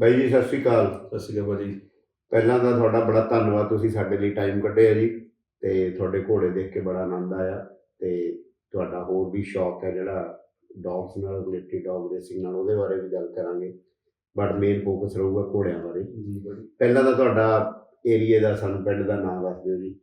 ਬਾਈ ਜੀ ਸਤਿ ਸ਼੍ਰੀ ਅਕਾਲ। ਸਤਿ ਸ਼੍ਰੀ ਅਕਾਲ ਭਾਜੀ। ਪਹਿਲਾਂ ਤਾਂ ਤੁਹਾਡਾ ਬੜਾ ਧੰਨਵਾਦ ਤੁਸੀਂ ਸਾਡੇ ਲਈ ਟਾਈਮ ਕੱਢਿਆ ਜੀ ਤੇ ਤੁਹਾਡੇ ਘੋੜੇ ਦੇਖ ਕੇ ਬੜਾ ਆਨੰਦ ਆਇਆ ਤੇ ਤੁਹਾਡਾ ਹੋਰ ਵੀ ਸ਼ੌਕ ਹੈ ਜਿਹੜਾ ਡੌਗਸ ਨਾਲ ਰਿਲੇਟਡ ਡੌਗ ਰੇਸਿੰਗ ਨਾਲ ਉਹਦੇ ਬਾਰੇ ਵੀ ਗੱਲ ਕਰਾਂਗੇ। ਬਟ ਮੇਨ ਫੋਕਸ ਰਹੂਗਾ ਘੋੜਿਆਂ ਬਾਰੇ। ਜੀ ਭਾਜੀ। ਪਹਿਲਾਂ ਤਾਂ ਤੁਹਾਡਾ ਏਰੀਏ ਦਾ ਸਾਨੂੰ ਪਿੰਡ ਦਾ ਨਾਮ ਦੱਸ ਦਿਓ ਜੀ।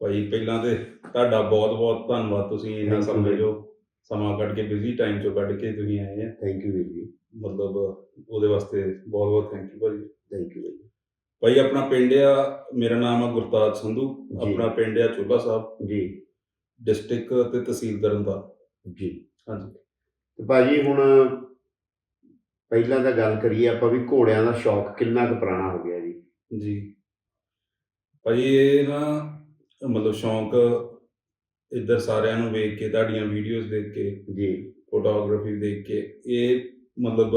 ਭਾਈ ਪਹਿਲਾਂ ਤੇ ਤੁਹਾਡਾ ਬਹੁਤ ਬਹੁਤ ਧੰਨਵਾਦ ਤੁਸੀਂ ਇਹਨਾਂ ਸਮੇਂ ਜੀ। ਸਮਾਂ ਕੱਢ ਕੇ ਬਿਜ਼ੀ ਟਾਈਮ ਚੋਂ ਕੱਢ ਕੇ ਤੁਸੀਂ ਆਏ ਆ। ਥੈਂਕ ਯੂ ਵੀਰ ਜੀ। ਮਤਲਬ ਉਹਦੇ ਵਾਸਤੇ ਬਹੁਤ ਬਹੁਤ ਥੈਂਕ ਯੂ ਭਾਜੀ। ਥੈਂਕ ਯੂ ਭਾਈ ਆਪਣਾ ਪਿੰਡ ਆ ਮੇਰਾ ਨਾਮ ਆ ਗੁਰਤਾਜ ਸੰਧੂ। ਆਪਣਾ ਪਿੰਡ ਆ ਚੋਲਾ ਸਾਹਿਬ। ਜੀ। ਡਿਸਟ੍ਰਿਕਟ ਤੇ ਤਹਿਸੀਲ ਤਰਨਤਾਰਨ। ਜੀ। ਹਾਂਜੀ। ਤੇ ਭਾਜੀ ਹੁਣ ਪਹਿਲਾਂ ਤਾਂ ਗੱਲ ਕਰੀਏ ਆਪਾਂ ਵੀ ਘੋੜਿਆਂ ਦਾ ਸ਼ੌਕ ਕਿੰਨਾ ਕੁ ਪੁਰਾਣਾ ਹੋ ਗਿਆ ਜੀ। ਜੀ। ਭਾਈ ਇਹ ਨਾ ਮਤਲਬ ਸ਼ੌਂਕ ਇੱਧਰ ਸਾਰਿਆਂ ਨੂੰ ਵੇਖ ਕੇ ਤੁਹਾਡੀਆਂ ਵੀਡੀਓਜ਼ ਦੇਖ ਕੇ ਜੀ। ਫੋਟੋਗ੍ਰਾਫੀ ਦੇਖ ਕੇ ਇਹ ਮਤਲਬ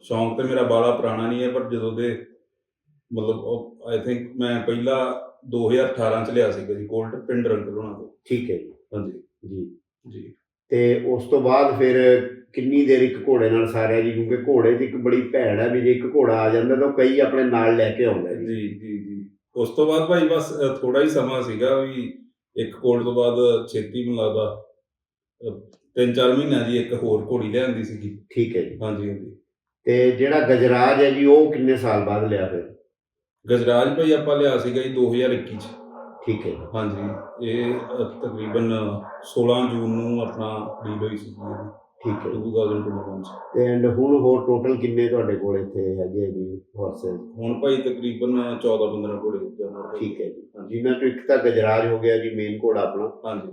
ਸ਼ੌਂਕ ਤੇ ਮੇਰਾ ਬਾਲਾ ਪੁਰਾਣਾ ਨਹੀਂ ਹੈ ਪਰ ਜਦੋਂ ਦੇ ਮਤਲਬ ਆਈ ਥਿੰਕ ਮੈਂ ਪਹਿਲਾ 2018 ਚ ਲਿਆ ਸੀਗਾ ਜੀ ਕੋਲਟ ਪਿੰਡ ਰੰਗਲ ਹੋਣਾ ਤੋਂ। ਠੀਕ ਹੈ ਜੀ। ਹਾਂਜੀ। ਜੀ। ਜੀ। ਤੇ ਉਸ ਤੋਂ ਬਾਅਦ ਫਿਰ ਕਿੰਨੀ ਦੇਰ ਇੱਕ ਘੋੜੇ ਨਾਲ ਸਾਰਿਆ ਜੀ ਕਿਉਂਕਿ ਘੋੜੇ ਦੀ ਇੱਕ ਬੜੀ ਭੈੜ ਹੈ ਵੀ ਜੇ ਇੱਕ ਘੋੜਾ ਆ ਜਾਂਦਾ ਤਾਂ ਕਈ ਆਪਣੇ ਨਾਲ ਲੈ ਕੇ ਆਉਂਦਾ ਜੀ। ਜੀ ਜੀ ਉਸ ਤੋਂ ਬਾਅਦ ਭਾਈ ਬਸ ਥੋੜਾ ਹੀ ਸਮਾਂ ਸੀਗਾ ਵੀ ਇੱਕ ਕੋਲ ਤੋਂ ਬਾਅਦ ਛੇਤੀ ਮੈਨੂੰ ਲੱਗਦਾ ਤਿੰਨ ਚਾਰ ਮਹੀਨਿਆਂ ਦੀ ਇੱਕ ਹੋਰ ਘੋੜੀ ਲਿਆਂਦੀ ਸੀਗੀ। ਠੀਕ ਹੈ ਜੀ। ਹਾਂਜੀ ਹਾਂਜੀ। ਤੇ ਜਿਹੜਾ ਗਜਰਾਜ ਹੈ ਜੀ ਉਹ ਕਿੰਨੇ ਸਾਲ ਬਾਅਦ ਲਿਆ ਫਿਰ? ਗਜਰਾਜ ਭਾਈ ਆਪਾਂ ਲਿਆ ਸੀਗਾ ਜੀ 2021 ਚ। ਠੀਕ ਹੈ ਜੀ। ਹਾਂਜੀ ਇਹ ਤਕਰੀਬਨ 16 ਜੂਨ ਨੂੰ ਆਪਣਾ ਡੀਲ ਹੋਈ ਸੀ ਜੀ ਠੀਕ ਹੈ। ਜੀ 2021 ਚ ਤੇ ਐਂਡ ਹੁਣ ਹੋਰ ਟੋਟਲ ਕਿੰਨੇ ਤੁਹਾਡੇ ਕੋਲ ਇੱਥੇ ਹੈਗੇ ਜੀ ਹਾਰਸਸ ਹੁਣ ਭਾਈ ਤਕਰੀਬਨ 14 15 ਘੋੜੇ ਜਾਨਵਰ ਠੀਕ ਹੈ ਜੀ। ਜਿਨ੍ਹਾਂ ਚੋਂ ਇੱਕ ਤਾਂ ਗਜਰਾਜ ਹੋ ਗਿਆ ਜੀ ਮੇਨ ਘੋੜਾ ਆਪਣਾ। ਹਾਂਜੀ।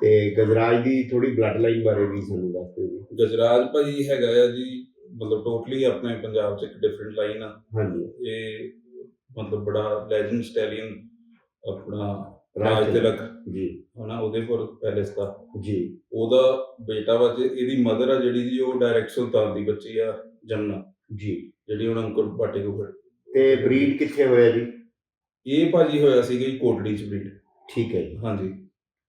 ਤੇ ਗਜਰਾਜ ਦੀ ਥੋੜੀ ਬਲੱਡ ਲਾਈਨ ਬਾਰੇ ਵੀ ਸਾਨੂੰ ਦੱਸ ਦਿਓ ਜੀ। ਗਜਰਾਜ ਭਾਈ ਹੈਗਾ ਆ ਜੀ ਮਤਲਬ ਟੋਟਲੀ ਆਪਣੇ ਪੰਜਾਬ 'ਚ ਇੱਕ ਡਿਫਰੈਂਟ ਲਾਈਨ ਆ। ਹਾਂਜੀ। ਇਹ ਮਤਲਬ ਬੜਾ ਲੈਜੈਂਡ ਸਟੈਲੀਅਨ ਆਪਣਾ ਰਾਜ ਤਿਲਕ ਜੀ। ਹਨਾ ਉਦੇਪੁਰ ਪੈਲੇਸ ਦਾ ਜੀ। ਉਹਦਾ ਬੇਟਾ ਵਾ ਤੇ ਇਹਦੀ ਮਦਰ ਆ ਜਿਹੜੀ ਜੀ ਉਹ ਡਾਇਰੈਕਟ ਸੁਲਤਾਨ ਦੀ ਬੱਚੀ ਆ ਜਮਨਾ। ਜੀ। ਜਿਹੜੀ ਹੁਣ ਅੰਕੁਰ ਬਾਟੇ ਕੋ ਤੇ ਬਰੀਡ ਕਿੱਥੇ ਹੋਇਆ ਜੀ? ਇਹ ਭਾਜੀ ਹੋਇਆ ਸੀਗਾ ਜੀ ਕੋਟੜੀ ਚ ਬਰੀਡ। ਠੀਕ ਹੈ ਜੀ। ਹਾਂਜੀ।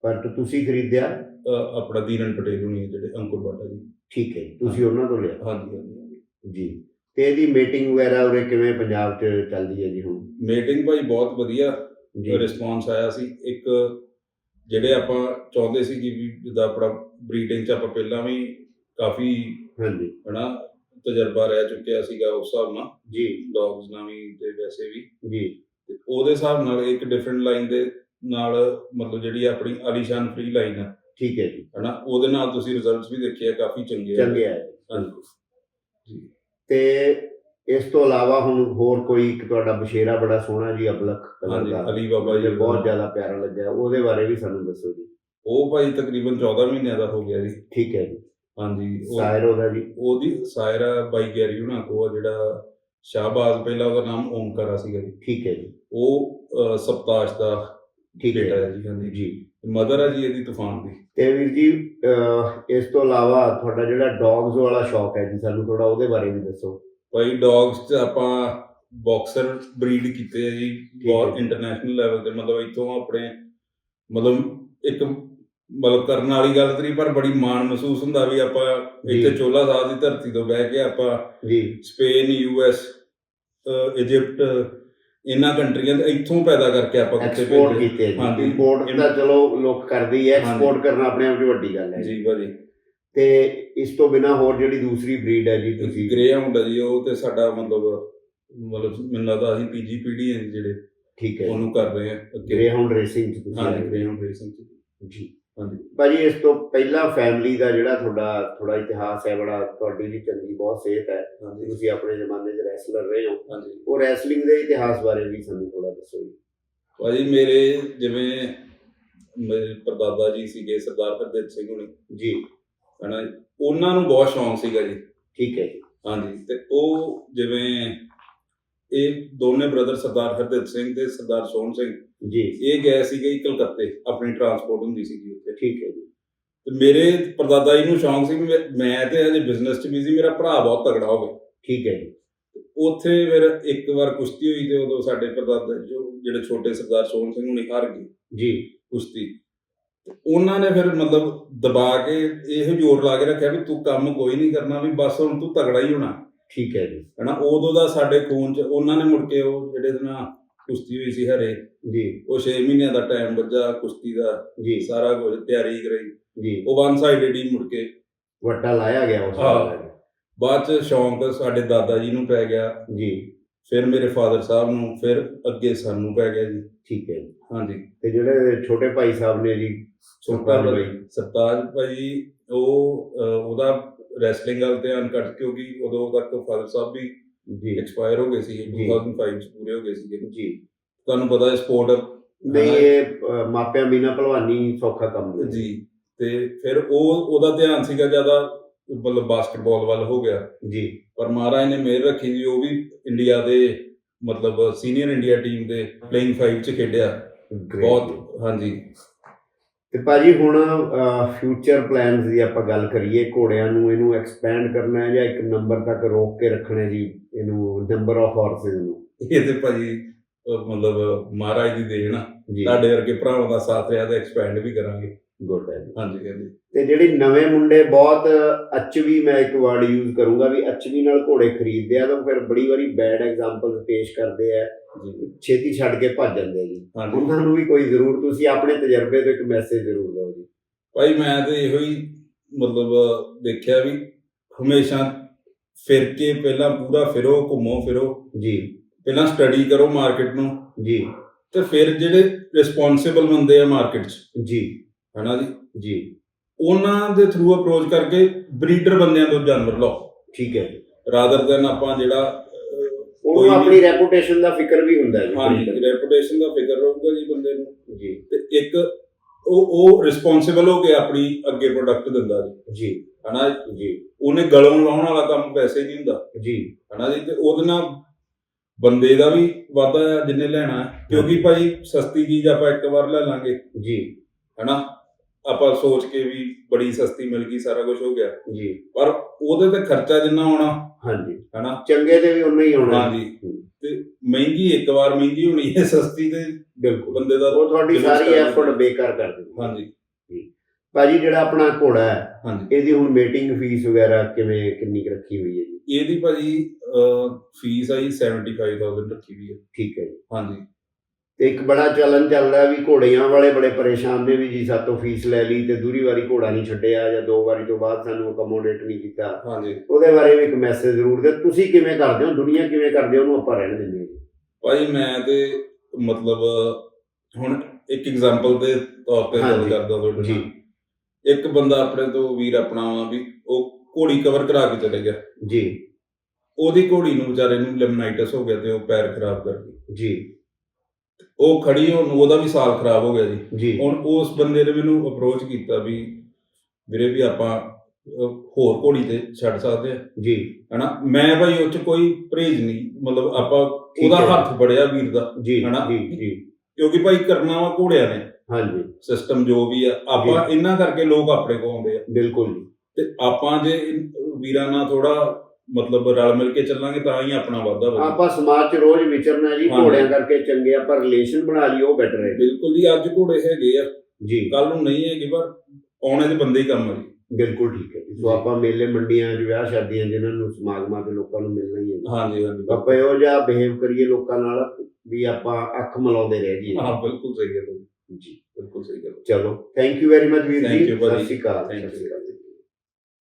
ਪਰ ਤੁਸੀਂ ਖਰੀਦਿਆ? ਆਪਣਾ ਦੀਨਨ ਪਟੇਲ ਹੁਣੀ ਜਿਹੜੇ ਅੰਕੁਰ ਬਾਟਾ ਜੀ। ਠੀਕ ਹੈ ਤੁਸੀਂ ਉਹਨਾਂ ਤੋਂ ਲਿਆ? ਹਾਂਜੀ ਹਾਂਜੀ ਹਾਂਜੀ। ਜੀ। ਤੇ ਇਹਦੀ ਮੀਟਿੰਗ ਵਗੈਰਾ ਉਰੇ ਕਿਵੇਂ ਪੰਜਾਬ 'ਚ ਚੱਲਦੀ ਹੈ ਜੀ ਹੁਣ? ਮੀਟਿੰਗ ਭਾਈ ਬਹੁਤ ਵਧੀਆ। ਜੀ। ਰਿਸਪੌਂਸ ਆਇਆ ਸੀ ਇੱਕ ਜਿਹੜੇ ਆਪਾਂ ਚਾਹੁੰਦੇ ਸੀ ਕਿ ਵੀ ਜਿੱਦਾਂ ਆਪਣਾ ਬਰੀਡਿੰਗ ਚ ਆਪਾਂ ਪਹਿਲਾਂ ਵੀ ਕਾਫੀ ਹਾਂਜੀ। ਹਨਾ ਤਜਰਬਾ ਰਹਿ ਚੁੱਕਿਆ ਸੀਗਾ ਉਸ ਹਿਸਾਬ ਨਾਲ। ਜੀ। ਡੌਗਸ ਨਾਲ ਵੀ ਤੇ ਵੈਸੇ ਵੀ। ਜੀ। ਤੇ ਉਹਦੇ ਹਿਸਾਬ ਨਾਲ ਇੱਕ ਡਿਫਰੈਂਟ ਲਾਈਨ ਦੇ ਨਾਲ ਮਤਲਬ ਜਿਹੜੀ ਆਪਣੀ ਆਲੀਸ਼ਾਨ ਫ੍ਰੀ ਲਾਈਨ ਆ। ਠੀਕ ਹੈ ਜੀ। ਹਨਾ ਉਹਦੇ ਨਾਲ ਤੁਸੀਂ ਰਿਜ਼ਲਟਸ ਵੀ ਦੇਖੇ ਆ ਕਾਫੀ ਚੰਗੇ ਆ। ਚੰਗੇ ਹੈ ਹਾਂਜੀ। ਜੀ। ਤੇ ਇਸ ਤੋਂ ਇਲਾਵਾ ਹੁਣ ਹੋਰ ਕੋਈ ਇੱਕ ਤੁਹਾਡਾ ਬਸ਼ੇਰਾ ਬੜਾ ਸੋਹਣਾ ਜੀ ਅਬਲਖ ਕਲਰ ਹਾਂਜੀ ਦਾ ਅਲੀ ਬਾਬਾ ਜੀ ਬਹੁਤ ਜ਼ਿਆਦਾ ਪਿਆਰਾ ਲੱਗਿਆ ਉਹਦੇ ਬਾਰੇ ਵੀ ਸਾਨੂੰ ਦੱਸੋ ਜੀ। ਉਹ ਭਾਈ ਤਕਰੀਬਨ 14 ਮਹੀਨਿਆਂ ਦਾ ਹੋ ਗਿਆ ਜੀ। ਠੀਕ ਹੈ ਜੀ। ਹਾਂਜੀ ਉਹ- ਸਾਇਰ ਉਹਦਾ ਜੀ। ਉਹਦੀ ਸਾਇਰਾ ਬਾਈ ਗੈਰੀ ਹੁਣਾਂ ਕੋ ਆ ਜਿਹੜਾ ਸ਼ਾਹਬਾਜ਼ ਪਹਿਲਾਂ ਉਹਦਾ ਨਾਮ ਓਮਕਾਰਾ ਸੀਗਾ ਜੀ। ਠੀਕ ਹੈ ਜੀ। ਉਹ ਸਪਤਾਸ਼ ਦਾ ਠੀਕ ਬੇਟਾ ਹੈ ਹੈ ਜੀ ਹਾਂਜੀ। ਜੀ। ਮਦਰ ਹੈ ਜੀ ਇਹਦੀ ਤੂਫਾਨ ਦੀ। ਤੇ ਵੀਰ ਜੀ ਅਹ, ਇਸ ਤੋਂ ਇਲਾਵਾ ਤੁਹਾਡਾ ਜਿਹੜਾ ਡੌਗਸ ਵਾਲਾ ਸ਼ੌਕ ਹੈ ਜੀ ਸਾਨੂੰ ਥੋੜਾ ਉਹਦੇ ਬਾਰੇ ਵੀ ਦੱਸੋ। ਭਾਈ ਡੌਗਸ ਚ ਆਪਾਂ ਬਾਕਸਰ ਬਰੀਡ ਕੀਤੇ ਆ ਜੀ ਬਹੁਤ ਹੈ। ਇੰਟਰਨੈਸ਼ਨਲ ਲੈਵਲ ਤੇ ਮਤਲਬ ਇੱਥੋਂ ਆਪਣੇ ਮਤਲਬ ਇੱਕ ਮਤਲਬ ਕਰਨ ਵਾਲੀ ਗੱਲ ਤਰੀ ਪਰ ਬੜੀ ਮਾਣ ਮਹਿਸੂਸ ਹੁੰਦਾ ਵੀ ਆਪਾਂ ਇੱਥੇ। ਚੋਲਾ ਸਾਹਿਬ ਦੀ ਧਰਤੀ ਤੋਂ ਬਹਿ ਕੇ ਆਪਾਂ ਜੀ ਸਪੇਨ ਯੂਐਸ ਇਜਿਪਟ ਇਹਨਾਂ ਕੰਟਰੀਆਂ ਦੇ ਇੱਥੋਂ ਪੈਦਾ ਕਰਕੇ ਆਪਾਂ ਕਿੱਥੇ ਐਕਸਪੋਰਟ ਭੇਜੇ। ਕੀਤੇ ਜੀ ਹਾਂਜੀ। ਇੰਪੋਰਟ ਤਾਂ ਚਲੋ ਲੋਕ ਕਰਦੇ ਹੀ। ਐਕਸਪੋਰਟ ਕਰਨਾ ਆਪਣੇ ਆਪ 'ਚ ਵੱਡੀ ਗੱਲ ਹੈ ਜੀ ਭਾਜੀ ਤੇ ਇਸ ਤੋਂ ਬਿਨਾ ਹੋਰ ਜਿਹੜੀ ਦੂਸਰੀ ਬਰੀਡ ਹੈ ਜੀ ਤੁਸੀਂ? ਗ੍ਰੇ ਆ ਜੀ ਉਹ ਤੇ ਸਾਡਾ ਮਤਲਬ ਮਤਲਬ ਮੈਨੂੰ ਲੱਗਦਾ ਅਸੀਂ ਤੀਜੀ ਪੀੜ੍ਹੀ ਹੈ ਜਿਹੜੇ ਠੀਕ ਹੈ ਉਹਨੂੰ ਕਰ ਰਹੇ ਹਾਂ ਅੱਗੇ। ਗ੍ਰੇ ਹਾਊਂਡ ਰੇਸਿੰਗ 'ਚ ਤੁਸੀਂ ਆਏ। ਗ੍ਰੇ ਹਾਊਂਡ ਰੇਸਿੰਗ ਚ। ਜੀ। ਹਾਂਜੀ। ਭਾਜੀ ਇਸ ਤੋਂ ਪਹਿਲਾਂ ਫੈਮਿਲੀ ਦਾ ਜਿਹੜਾ ਤੁਹਾਡਾ ਥੋੜਾ ਇਤਿਹਾਸ ਹੈ ਬੜਾ ਤੁਹਾਡੀ ਵੀ ਚੰਗੀ ਬਹੁਤ ਸਿਹਤ ਹੈ। ਹਾਂਜੀ। ਤੁਸੀਂ ਆਪਣੇ ਜ਼ਮਾਨੇ 'ਚ ਰੈਸਲਰ ਰਹੇ ਹੋ। ਹਾਂਜੀ। ਉਹ ਰੈਸਲਿੰਗ ਦੇ ਇਤਿਹਾਸ ਬਾਰੇ ਵੀ ਸਾਨੂੰ ਥੋੜਾ ਦੱਸੋ ਜੀ। ਭਾਜੀ ਮੇਰੇ ਜਿਵੇਂ ਮੇਰੇ ਪਰਦਾਦਾ ਜੀ ਸੀਗੇ ਸਰਦਾਰ ਹਰਦੇਵ ਸਿੰਘ ਹੁਣੀ। ਜੀ। ਹਨਾ ਉਹਨਾਂ ਨੂੰ ਬਹੁਤ ਸ਼ੌਂਕ ਸੀਗਾ ਜੀ। ਠੀਕ ਹੈ ਜੀ। ਹਾਂਜੀ ਤੇ ਉਹ ਜਿਵੇਂ ਇਹ ਦੋਨੇ ਬ੍ਰਦਰ ਸਰਦਾਰ ਹਰਦੇਵ ਸਿੰਘ ਤੇ ਸਰਦਾਰ ਸੋਹਣ ਸਿੰਘ ਜੀ। ਇਹ ਗਏ ਸੀਗੇ ਕਲਕੱਤੇ ਆਪਣੀ ਟਰਾਂਸਪੋਰਟ ਹੁੰਦੀ ਸੀਗੀ ਉੱਥੇ। ਠੀਕ ਹੈ ਜੀ। ਤੇ ਮੇਰੇ ਪਰਦਾਦਾ ਜੀ ਨੂੰ ਸ਼ੌਂਕ ਸੀ ਵੀ ਮੈਂ- ਤੇ ਅਜੇ ਬਿਜ਼ਨਸ 'ਚ ਬਿਜ਼ੀ ਮੇਰਾ ਭਰਾ ਬਹੁਤ ਤਗੜਾ ਹੋਵੇ ਠੀਕ ਹੈ ਜੀ। ਉੱਥੇ ਫਿਰ ਇੱਕ ਵਾਰ ਕੁਸ਼ਤੀ ਹੋਈ ਤੇ ਉਦੋਂ ਸਾਡੇ ਪਰਦਾਦਾ ਜੋ ਜਿਹੜੇ ਛੋਟੇ ਸਰਦਾਰ ਸੋਹਣ ਸਿੰਘ ਹੁਣੀ ਹਾਰ ਗਏ। ਜੀ। ਕੁਸ਼ਤੀ। ਉਹਨਾਂ ਨੇ ਫਿਰ ਮਤਲਬ ਦਬਾ ਕੇ ਇਹ ਜ਼ੋਰ ਲਾ ਕੇ ਰੱਖਿਆ ਵੀ ਤੂੰ ਕੰਮ ਕੋਈ ਨਹੀਂ ਕਰਨਾ ਵੀ ਬਸ ਹੁਣ ਤੂੰ ਤਗੜਾ ਹੀ ਹੋਣਾ। ਠੀਕ ਹੈ ਜੀ। ਹਨਾ ਉਦੋਂ ਦਾ ਸਾਡੇ ਖੂਨ 'ਚ ਉਹਨਾਂ ਨੇ ਮੁੜ ਕੇ ਉਹ ਜਿਹੜੇ ਦਿਨ ਕੁਸ਼ਤੀ ਹੋਈ ਸੀ ਹਰੇ ਜੀ। ਉਹ 6 ਮਹੀਨਿਆਂ ਦਾ ਟਾਈਮ ਵੱਜਾ ਕੁਸ਼ਤੀ ਦਾ ਜੀ। ਸਾਰਾ ਕੁਝ ਤਿਆਰੀ ਕਰਾਈ। ਜੀ। ਉਹ ਵਨ ਸਾਈਡਡ ਹੀ ਮੁੜ ਕੇ। ਵੱਟਾ ਲਾਇਆ ਗਿਆ ਉਸ। ਬਾਅਦ 'ਚ ਸ਼ੌਂਕ ਸਾਡੇ ਦਾਦਾ ਜੀ ਨੂੰ ਪੈ ਗਿਆ। ਜੀ। ਫਿਰ ਮੇਰੇ ਫਾਦਰ ਸਾਹਿਬ ਨੂੰ ਫਿਰ ਅੱਗੇ ਸਾਨੂੰ ਪੈ ਗਿਆ ਜੀ। ਠੀਕ ਹੈ ਜੀ। ਹਾਂਜੀ। ਤੇ ਜਿਹੜੇ ਛੋਟੇ ਭਾਈ ਸਾਹਿਬ ਨੇ ਜੀ ਸਰਤਾਜ ਭਾਈ। ਸਰਤਾਜ ਭਾਈ ਉਹ ਅਹ, ਉਹਦਾ ਰੈਸਲਿੰਗ ਵੱਲ ਧਿਆਨ ਘੱਟ ਕਿਉਂਕਿ ਉਦੋਂ ਤੱਕ ਫਾਦਰ ਸਾਹਿਬ ਵੀ ਜੀ। ਐਕਸਪਾਇਰ ਹੋ ਗਏ ਸੀ ਜੀ। 2005 ਚ ਪੂਰੇ ਹੋ ਗਏ ਸੀਗੇ। ਜੀ। ਤੁਹਾਨੂੰ ਪਤਾ ਹੈ ਸਪੋਰਟ ਨਹੀਂ ਇਹ ਅ, ਮਾਪਿਆਂ ਬਿਨਾ ਭਲਵਾਨੀ ਸੌਖਾ ਕੰਮ ਨਹੀਂ। ਜੀ। ਤੇ ਫਿਰ ਉਹ ਉਹਦਾ ਧਿਆਨ ਸੀਗਾ ਜ਼ਿਆਦਾ ਮਤਲਬ ਬਾਸਕਟਬਾਲ ਵੱਲ ਹੋ ਗਿਆ। ਜੀ। ਪਰ ਮਹਾਰਾਜ ਨੇ ਮਿਹਰ ਰੱਖੀ ਜੀ ਉਹ ਵੀ ਇੰਡੀਆ ਦੇ ਮਤਲਬ ਸੀਨੀਅਰ ਇੰਡੀਆ ਟੀਮ ਦੇ ਪਲੇਇੰਗ 5 ਚ ਖੇਡਿਆ. ਬਹੁਤ ਹਾਂਜੀ। ਤੇ ਭਾਜੀ ਹੁਣ ਫਿਊਚਰ ਪਲਾਨਸ ਦੀ ਆਪਾਂ ਗੱਲ ਕਰੀਏ ਘੋੜਿਆਂ ਨੂੰ ਇਹਨੂੰ ਐਕਸਪੈਂਡ ਕਰਨਾ ਹੈ ਜਾਂ ਇੱਕ ਨੰਬਰ ਤੱਕ ਰੋਕ ਕੇ ਰੱਖਣਾ ਜੀ ਇਹਨੂੰ ਨੰਬਰ ਆਫ ਹਾਰਸਸ ਨੂੰ? ਇਹ ਤੇ ਭਾਜੀ ਮਤਲਬ ਮਹਾਰਾਜ ਦੀ ਦੇਣ ਤੁਹਾਡੇ ਵਰਗੇ ਭਰਾਵਾਂ ਦਾ ਸਾਥ ਰਿਹਾ ਤੇ ਐਕਸਪੈਂਡ ਵੀ ਕਰਾਂਗੇ। ਗੁੱਡ ਹੈ ਜੀ। ਹਾਂਜੀ ਹਾਂਜੀ ਤੇ ਜਿਹੜੀ ਨਵੇਂ ਮੁੰਡੇ ਬਹੁਤ ਅਚਵੀ ਮੈਂ ਇੱਕ ਵਰਡ ਯੂਜ਼ ਕਰੂੰਗਾ ਵੀ ਅਚਵੀ ਨਾਲ ਘੋੜੇ ਖਰੀਦਦੇ ਆ ਤਾਂ ਫਿਰ ਬੜੀ ਵਾਰੀ ਬੈਡ ਐਗਜ਼ਾਮਪਲਸ ਪੇਸ਼ ਕਰਦੇ ਆ। ਛੇਤੀ ਛੱਡ ਕੇ ਭੱਜ ਜਾਂਦੇ ਆ ਜੀ। ਉਹਨਾਂ ਨੂੰ ਵੀ ਕੋਈ ਜ਼ਰੂਰ ਤੁਸੀਂ ਆਪਣੇ ਤਜਰਬੇ ਤੋਂ ਇੱਕ ਮੈਸੇਜ ਜ਼ਰੂਰ ਦਿਓ ਜੀ। ਭਾਈ ਮੈਂ ਤੇ ਇਹੋ ਹੀ ਮਤਲਬ ਦੇਖਿਆ ਵੀ ਹਮੇਸ਼ਾ ਫਿਰ ਕੇ ਪਹਿਲਾਂ ਪੂਰਾ ਫਿਰੋ ਘੁੰਮੋ ਫਿਰੋ। ਜੀ। ਪਹਿਲਾਂ ਸਟੱਡੀ ਕਰੋ ਮਾਰਕੀਟ ਨੂੰ। ਜੀ। ਤੇ ਫਿਰ ਜਿਹੜੇ ਰਿਸਪੌਂਸਿਬਲ ਬੰਦੇ ਆ ਮਾਰਕੀਟ 'ਚ। ਜੀ। ਹਨਾ ਜੀ? ਜੀ। ਉਹਨਾਂ ਦੇ ਥਰੂ ਅਪਰੋਚ ਕਰਕੇ ਬਰੀਡਰ ਬੰਦਿਆਂ ਤੋਂ ਜਾਨਵਰ ਲਓ। ਠੀਕ ਹੈ ਰਾਦਰ ਦੈਨ ਆਪਾਂ ਜਿਹੜਾ ਕੋਈ ਉਹਨੂੰ ਆਪਣੀ ਰੈਪੂਟੇਸ਼ਨ ਦਾ ਫਿਕਰ ਵੀ ਹੁੰਦਾ ਹੈ ਜੀ। ਹਾਂਜੀ ਰੈਪੂਟੇਸ਼ਨ ਦਾ ਫਿਕਰ ਰਹੂਗਾ ਜੀ ਬੰਦੇ ਨੂੰ। ਜੀ। ਤੇ ਇੱਕ ਉਹ ਉਹ ਰਿਸਪੌਂਸਿਬਲ ਹੋ ਕੇ ਆਪਣੀ ਅੱਗੇ ਪ੍ਰੋਡਕਟ ਦਿੰਦਾ ਜੀ। ਜੀ। ਹਨਾ ਜੀ? ਉਹਨੇ ਗਲੋਂ ਲਾਉਣ ਵਾਲਾ ਕੰਮ ਵੈਸੇ ਨਹੀਂ ਹੁੰਦਾ। ਜੀ। ਹਨਾ ਜੀ? ਤੇ ਉਹਦੇ ਨਾਲ ਬੰਦੇ ਦਾ ਵੀ ਵਾਧਾ ਜਿੰਨੇ ਲੈਣਾ। ਕਿਉਂਕਿ ਭਾਈ ਸਸਤੀ ਚੀਜ਼ ਆਪਾਂ ਇੱਕ ਵਾਰ ਲੈ ਲਾਂਗੇ। ਜੀ। ਹਨਾ? ਆਪਾਂ ਸੋਚ ਕੇ ਵੀ ਬੜੀ ਸਸਤੀ ਮਿਲ ਗਈ ਸਾਰਾ ਕੁਝ ਹੋ ਗਿਆ। ਜੀ। ਪਰ ਉਹਦੇ ਤੇ ਖਰਚਾ ਜਿੰਨਾ ਹੋਣਾ ਹਾਂਜੀ। ਹਨਾ? ਚੰਗੇ ਤੇ ਵੀ ਉਨਾ ਹੀ ਹੋਣਾ। ਹਾਂਜੀ। ਤੇ ਮਹਿੰਗੀ ਇੱਕ ਵਾਰ ਮਹਿੰਗੀ ਹੋਣੀ ਹੈ ਸਸਤੀ ਤੇ ਬਿਲਕੁਲ। ਬੰਦੇ ਦਾ ਉਹ ਤੁਹਾਡੀ ਸਾਰੀ ਐਫਰਟ। ਬੇਕਾਰ ਕਰ ਦਿੰਦੀ। ਹਾਂਜੀ। ਭਾਜੀ ਜਿਹੜਾ ਆਪਣਾ ਘੋੜਾ ਹੈ ਹਾਂਜੀ। ਇਹਦੀ ਹੁਣ ਮੀਟਿੰਗ ਫੀਸ ਵਗੈਰਾ ਕਿਵੇਂ ਕਿੰਨੀ ਰੱਖੀ ਹੋਈ ਹੈ ਜੀ? ਇਹਦੀ ਭਾਜੀ ਫੀਸ ਆਈ 75000 ਰੱਖੀ ਹੋਈ ਹੈ। ਠੀਕ ਹੈ ਜੀ। ਹਾਂਜੀ। ਇੱਕ ਬੜਾ ਚੱਲਣ ਚੱਲਦਾ ਵੀ ਘੋੜਿਆਂ ਵਾਲੇ ਬੜੇ ਪਰੇਸ਼ਾਨ ਨੇ ਵੀ ਜੀ ਸਾਤੋਂ ਫੀਸ ਲੈ ਲਈ ਤੇ ਦੂਰੀ ਵਾਰੀ ਘੋੜਾ ਨਹੀਂ ਛੱਡਿਆ ਜਾਂ ਦੋ ਵਾਰੀ ਤੋਂ ਬਾਅਦ ਸਾਨੂੰ ਅਕਮੋਡੇਟ ਨਹੀਂ ਕੀਤਾ। ਹਾਂਜੀ। ਉਹਦੇ ਬਾਰੇ ਵੀ ਇੱਕ ਮੈਸੇਜ ਜ਼ਰੂਰ ਦਿਓ ਤੁਸੀਂ ਕਿਵੇਂ ਕਰਦੇ ਹੋ? ਦੁਨੀਆ ਕਿਵੇਂ ਕਰਦੀ ਹੈ? ਉਹਨੂੰ ਆਪਾਂ ਰਹਿਣ ਦਿੰਦੇ ਹਾਂ ਭਾਜੀ ਮੈਂ ਤੇ ਮਤਲਬ ਹੁਣ ਇੱਕ ਐਗਜ਼ਾਮਪਲ ਦੇ ਤੌਰ ਤੇ ਗੱਲ। ਕਰਦਾ ਤੁਹਾਡੇ ਜੀ। ਨਾਲ। ਇੱਕ ਬੰਦਾ ਆਪਣੇ ਤੋਂ ਵੀਰ ਆਪਣਾ ਵੀ ਉਹ ਘੋੜੀ ਕਵਰ ਕਰਾ ਕੇ ਚਲੇ ਗਿਆ। ਜੀ। ਉਹਦੀ ਘੋੜੀ ਨੂੰ ਵਿਚਾਰੇ ਨੂੰ ਲੈਮਨਾਈਟਸ ਹੋ ਗਿਆ ਤੇ ਉਹ ਪੈਰ ਖਰਾਬ ਕਰ ਗਈ। ਜੀ। ਉਹ ਖੜੀ ਹੁਣ ਉਹਦਾ ਵੀ ਸਾਲ ਖਰਾਬ ਹੋ ਗਿਆ ਜੀ। ਹੁਣ ਉਸ ਬੰਦੇ ਨੇ ਮੈਨੂੰ ਅਪਰੋਚ ਕੀਤਾ ਵੀ ਵੀਰੇ ਵੀ ਆਪਾਂ ਹੋਰ ਘੋੜੀ ਤੇ ਛੱਡ ਸਕਦੇ ਆ। ਜੀ। ਹਨਾ? ਮੈਂ ਭਾਈ ਉਹ ਚ ਕੋਈ ਪਰਹੇਜ ਨਹੀਂ ਮਤਲਬ ਆਪਾਂ ਉਹਦਾ। ਹੱਥ ਫੜਿਆ ਵੀਰ ਦਾ ਜੀ ਹਨਾ? ਜੀ ਜੀ। ਕਿਉਂਕਿ ਭਾਈ ਕਰਨਾ ਵਾ ਘੋੜਿਆਂ ਨੇ। ਹਾਂਜੀ। ਸਿਸਟਮ ਜੋ ਵੀ ਆ ਆਪਾਂ ਇਹਨਾਂ ਕਰਕੇ ਲੋਕ ਆਪਣੇ ਕੋਲ ਆਉਂਦੇ ਆ। ਬਿਲਕੁਲ ਤੇ ਆਪਾਂ ਜੇ ਵੀਰਾਂ ਨਾਲ ਥੋੜਾ ਮਤਲਬ ਰਲ ਮਿਲ ਕੇ ਚੱਲਾਂਗੇ ਤਾਂ ਹੀ ਆਪਣਾ ਵਾਧਾ ਵਧੂ ਆਪਾਂ ਸਮਾਜ 'ਚ ਰੋਜ਼ ਵਿਚਰਨਾ ਜੀ ਹਾਂਜੀ। ਘੋੜਿਆਂ ਕਰਕੇ ਚੰਗੇ ਆਪਾਂ ਰਿਲੇਸ਼ਨ ਬਣਾ ਲਈ ਉਹ ਬੈਟਰ ਹੈ ਬਿਲਕੁਲ ਜੀ ਅੱਜ ਘੋੜੇ ਹੈਗੇ ਆ ਜੀ ਕੱਲ ਨੂੰ ਨਹੀਂ ਹੈਗੇ ਪਰ ਆਉਣੇ ਦੇ ਬੰਦੇ ਹੀ ਕੰਮ ਆ ਜੀ ਬਿਲਕੁਲ ਠੀਕ ਹੈ ਜੀ। ਸੋ ਜੀ। ਆਪਾਂ ਮੇਲੇ ਮੰਡੀਆਂ 'ਚ ਵਿਆਹ ਸ਼ਾਦੀਆਂ ਜਿਨ੍ਹਾਂ ਨੂੰ ਸਮਾਗਮਾਂ ਤੇ ਲੋਕਾਂ ਨੂੰ ਮਿਲਣਾ ਹੀ ਹੈ ਜੀ। ਹਾਂਜੀ ਹਾਂਜੀ ਆਪਾਂ ਇਹੋ ਜਿਹਾ ਬਿਹੇਵ ਕਰੀਏ ਲੋਕਾਂ ਨਾਲ ਵੀ ਆਪਾਂ ਅੱਖ ਮਲਾਉਂਦੇ ਰਹਿ ਜਾਈਏ ਹਾਂ ਬਿਲਕੁਲ ਸਹੀ ਗੱਲ ਹੈ ਜੀ। ਜੀ ਬਿਲਕੁਲ ਸਹੀ ਗੱਲ ਹੈ। ਚਲੋ ਥੈਂਕ ਯੂ ਵੈਰੀ ਮਚ ਵੀਰ Thank ਜੀ you. ਸਤਿ ਸ਼੍ਰੀ ਅਕਾਲ Thank ਸਤਿ ਸ਼੍ਰੀ you. ਅਕਾਲ